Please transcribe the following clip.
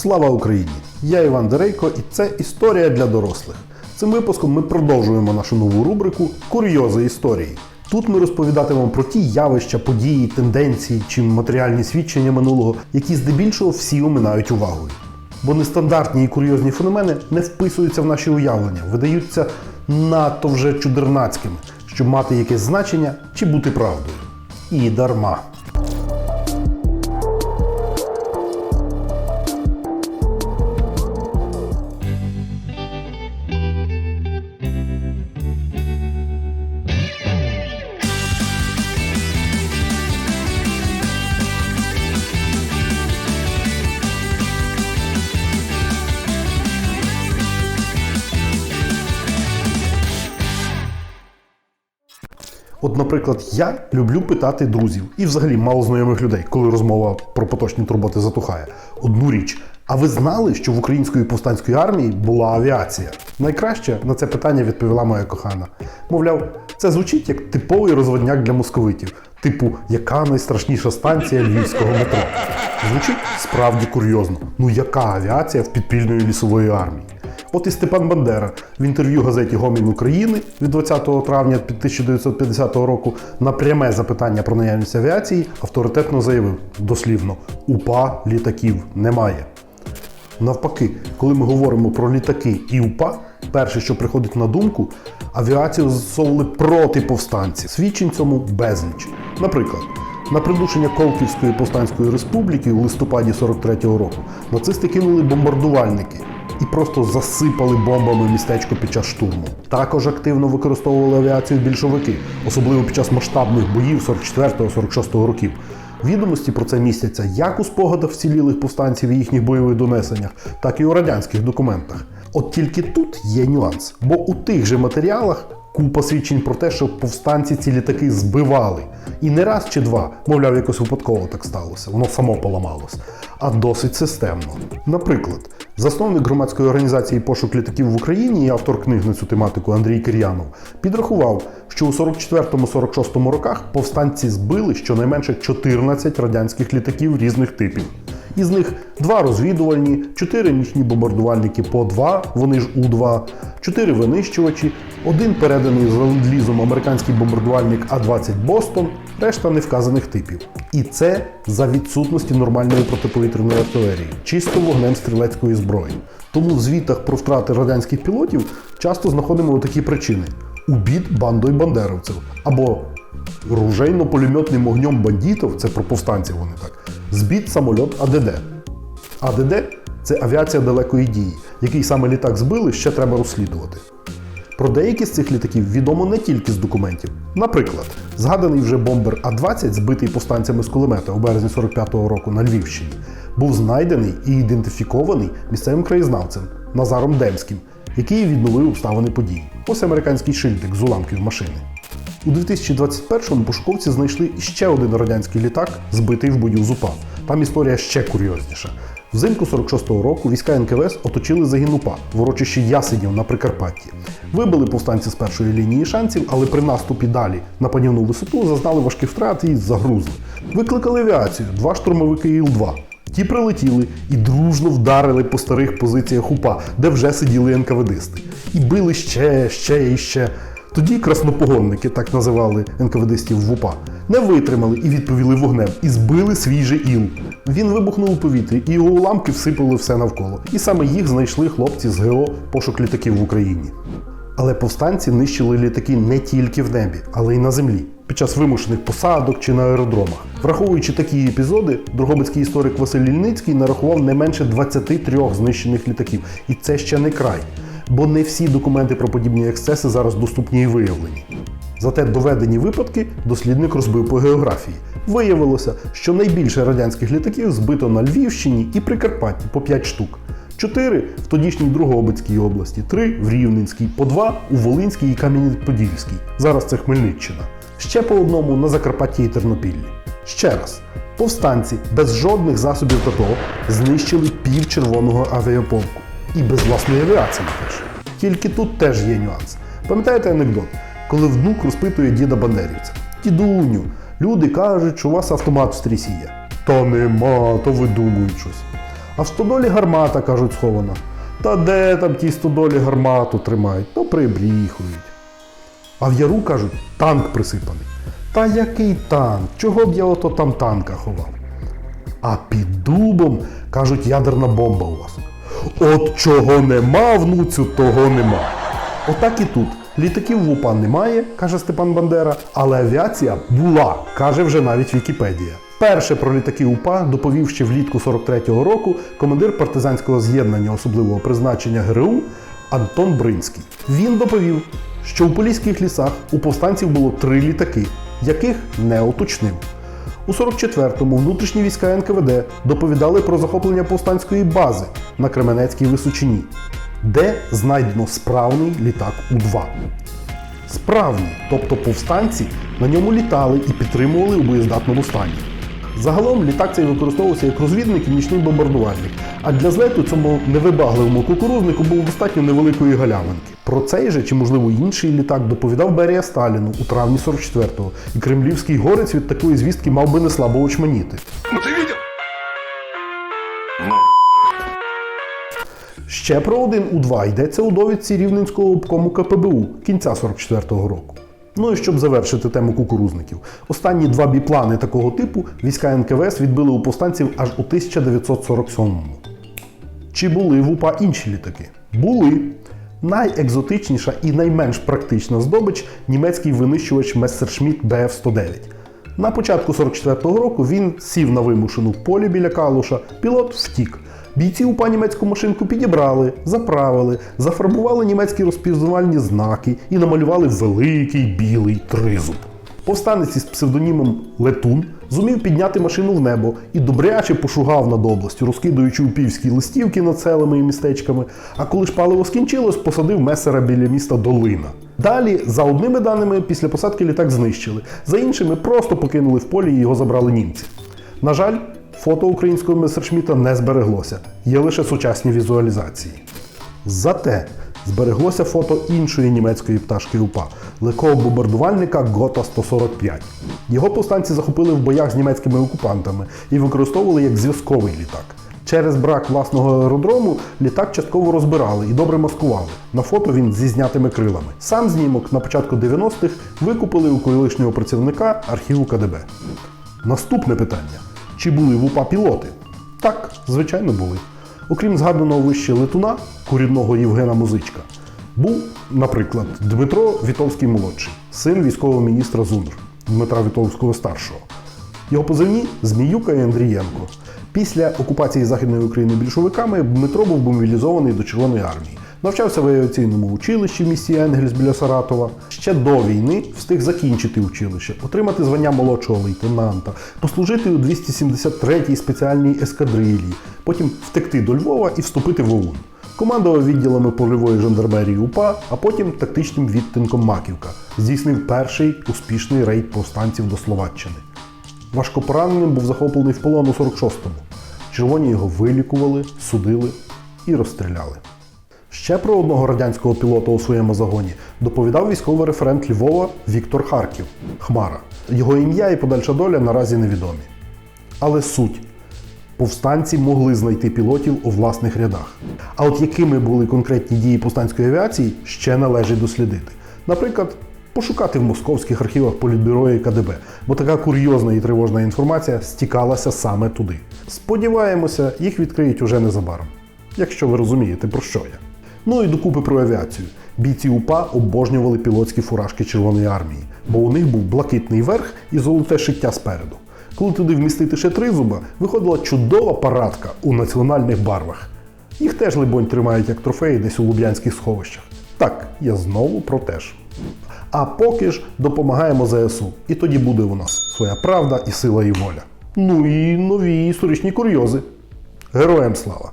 Слава Україні! Я Іван Дерейко і це історія для дорослих. Цим випуском ми продовжуємо нашу нову рубрику Курйози історії. Тут ми розповідатимемо про ті явища, події, тенденції чи матеріальні свідчення минулого, які здебільшого всі оминають увагою. Бо нестандартні і курйозні феномени не вписуються в наші уявлення, видаються надто вже чудернацькими, щоб мати якесь значення чи бути правдою. І дарма. От, наприклад, я люблю питати друзів і взагалі мало знайомих людей, коли розмова про поточні турботи затухає. Одну річ. А ви знали, що в української повстанської армії була авіація? Найкраще на це питання відповіла моя кохана. Мовляв, це звучить як типовий розводняк для московитів, типу, яка найстрашніша станція львівського метро. Звучить справді курйозно. Ну яка авіація в підпільної лісової армії? От і Степан Бандера в інтерв'ю газеті Гомін України від 20 травня 1950 року на пряме запитання про наявність авіації авторитетно заявив дослівно: УПА літаків немає. Навпаки, коли ми говоримо про літаки і УПА, перше, що приходить на думку, авіацію застосовували проти повстанців. Свідчень цьому безліч. Наприклад, на придушення Колківської повстанської республіки у листопаді 43-го року нацисти кинули бомбардувальники і просто засипали бомбами містечко під час штурму. Також активно використовували авіацію більшовики, особливо під час масштабних боїв 44-46 років. Відомості про це містяться як у спогадах вцілілих повстанців і їхніх бойових донесеннях, так і у радянських документах. От тільки тут є нюанс, бо у тих же матеріалах купа свідчень про те, що повстанці ці літаки збивали. І не раз чи два, мовляв, якось випадково так сталося, воно само поламалось, а досить системно. Наприклад, засновник громадської організації пошук літаків в Україні і автор книг на цю тематику Андрій Кир'янов підрахував, що у 44-46 роках повстанці збили щонайменше 14 радянських літаків різних типів. Із них два розвідувальні, чотири нічні бомбардувальники по два, вони ж У-2, чотири винищувачі, один переданий з ленд-лізом американський бомбардувальник А-20 Бостон, решта невказаних типів. І це за відсутності нормальної протиповітряної артилерії, чисто вогнем стрілецької зброї. Тому в звітах про втрати радянських пілотів часто знаходимо такі причини: убіт бандою бандеровців або ружейно-пулеметним огнем бандитів, це про повстанців вони так, збіт самольот АДД. АДД це авіація далекої дії, який саме літак збили, ще треба розслідувати. Про деякі з цих літаків відомо не тільки з документів. Наприклад, згаданий вже бомбер А-20, збитий повстанцями з кулемета у березні 45-го року на Львівщині, був знайдений і ідентифікований місцевим краєзнавцем Назаром Демським, який відновив обставини подій. Ось американський шильдик з уламків машини. У 2021-му пошуковці знайшли ще один радянський літак, збитий в бою з УПА. Там історія ще курйозніша. Взимку 46-го року війська НКВС оточили загін УПА в урочищі Ясенів на Прикарпатті. Вибили повстанці з першої лінії шансів, але при наступі далі на панівну висоту зазнали важких втрат і загрузли. Викликали авіацію, два штурмовики Іл-2. Ті прилетіли і дружно вдарили по старих позиціях УПА, де вже сиділи НКВДисти. І били ще, ще і ще. Тоді краснопогонники, так називали НКВДистів в УПА, не витримали і відповіли вогнем, і збили свій же іл. Він вибухнув у повітрі, і його уламки всипали все навколо. І саме їх знайшли хлопці з ГО пошук літаків в Україні. Але повстанці нищили літаки не тільки в небі, але й на землі, під час вимушених посадок чи на аеродромах. Враховуючи такі епізоди, Дрогобицький історик Василь Ільницький нарахував не менше 23 знищених літаків. І це ще не край, бо не всі документи про подібні ексцеси зараз доступні і виявлені. Зате доведені випадки дослідник розбив по географії. Виявилося, що найбільше радянських літаків збито на Львівщині і Прикарпатті по 5 штук. 4 в тодішній Другобицькій області, 3 в Рівненській, по 2 у Волинській і Кам'янець-Подільській. Зараз це Хмельниччина. Ще по одному на Закарпатті і Тернопіллі. Ще раз, повстанці без жодних засобів ППО знищили пів червоного авіаполку. І без власної авіації теж. Тільки тут теж є нюанс. Пам'ятаєте анекдот, коли внук розпитує діда Бандерівця? Дідуню, люди кажуть, що у вас автомат в стрісі є. Та нема, то видумують щось. А в стодолі гармата, кажуть, схована. Та де там ті стодолі гармату тримають, то прибріхують. А в яру кажуть, танк присипаний. Та який танк? Чого б я ото там танка ховав? А під дубом кажуть, ядерна бомба у вас. От чого нема, внуцю, того нема. Отак і тут. Літаків в УПА немає, каже Степан Бандера, але авіація була, каже вже навіть Вікіпедія. Перше про літаки УПА доповів ще влітку 43-го року командир партизанського з'єднання особливого призначення ГРУ Антон Бринський. Він доповів, що у поліських лісах у повстанців було три літаки, яких не уточнив. У 44-му внутрішні війська НКВД доповідали про захоплення повстанської бази на Кременецькій Височині, де знайдено справний літак У-2. Справні, тобто повстанці на ньому літали і підтримували у боєздатному стані. Загалом літак цей використовувався як розвідник і нічний бомбардувальник, а для злету цьому невибагливому кукурузнику було достатньо невеликої галявинки. Про цей же чи, можливо, інший літак доповідав Берія Сталіну у травні 44-го, і кремлівський горець від такої звістки мав би не слабо очманіти. Ну? Ще про один У-2 йдеться у довідці Рівненського обкому КПБУ кінця 44-го року. Ну і щоб завершити тему кукурузників, останні два біплани такого типу війська НКВС відбили у повстанців аж у 1947-му. Чи були в УПА інші літаки? Були. Найекзотичніша і найменш практична здобич німецький винищувач Мессершмітт БФ-109. На початку 44-го року він сів на вимушену полі біля Калуша, пілот втік. Бійці УПА німецьку машинку підібрали, заправили, зафарбували німецькі розпізнавальні знаки і намалювали великий білий тризуб. Повстанець із псевдонімом Летун зумів підняти машину в небо і добряче пошугав над областю, розкидуючи упівські листівки над селами і містечками. А коли ж паливо скінчилось, посадив месера біля міста Долина. Далі, за одними даними, після посадки літак знищили, за іншими просто покинули в полі і його забрали німці. На жаль, фото українського месершміта не збереглося, є лише сучасні візуалізації. Зате збереглося фото іншої німецької пташки УПА легкого бомбардувальника Гота 145. Його повстанці захопили в боях з німецькими окупантами і використовували як зв'язковий літак. Через брак власного аеродрому літак частково розбирали і добре маскували. На фото він зі знятими крилами. Сам знімок на початку 90-х викупили у колишнього працівника архіву КДБ. Наступне питання: чи були в УПА пілоти? Так, звичайно, були. Окрім згаданого вище летуна, корінного Євгена Музичка, був, наприклад, Дмитро Вітовський молодший, син військового міністра ЗУНР Дмитра Вітовського старшого. Його позивні Зміюка і Андрієнко. Після окупації Західної України більшовиками Дмитро був мобілізований до Червоної армії. Навчався в авіаційному училищі в місті Енгельс біля Саратова. Ще до війни встиг закінчити училище, отримати звання молодшого лейтенанта, послужити у 273-й спеціальній ескадрилії, потім втекти до Львова і вступити в ОУН. Командував відділами польової жандармерії УПА, а потім тактичним відтинком Маківка. Здійснив перший успішний рейд повстанців до Словаччини. Важкопораненим був захоплений в полон у 46-му. Червоні його вилікували, судили і розстріляли. Ще про одного радянського пілота у своєму загоні доповідав військовий референт Львова Віктор Харків Хмара. Його ім'я і подальша доля наразі невідомі. Але суть повстанці могли знайти пілотів у власних рядах. А от якими були конкретні дії повстанської авіації, ще належить дослідити. Наприклад, пошукати в московських архівах Політбюро і КДБ, бо така курйозна і тривожна інформація стікалася саме туди. Сподіваємося, їх відкриють уже незабаром, якщо ви розумієте, про що я. Ну і докупи про авіацію. Бійці УПА обожнювали пілотські фуражки Червоної армії, бо у них був блакитний верх і золоте шиття спереду. Коли туди вмістити ще три зуба, виходила чудова парадка у національних барвах. Їх теж, либонь, тримають як трофеї десь у луб'янських сховищах. Так, я знову про те ж. А поки ж допомагаємо ЗСУ, і тоді буде у нас своя правда і сила і воля. Ну і нові історичні курйози. Героям слава!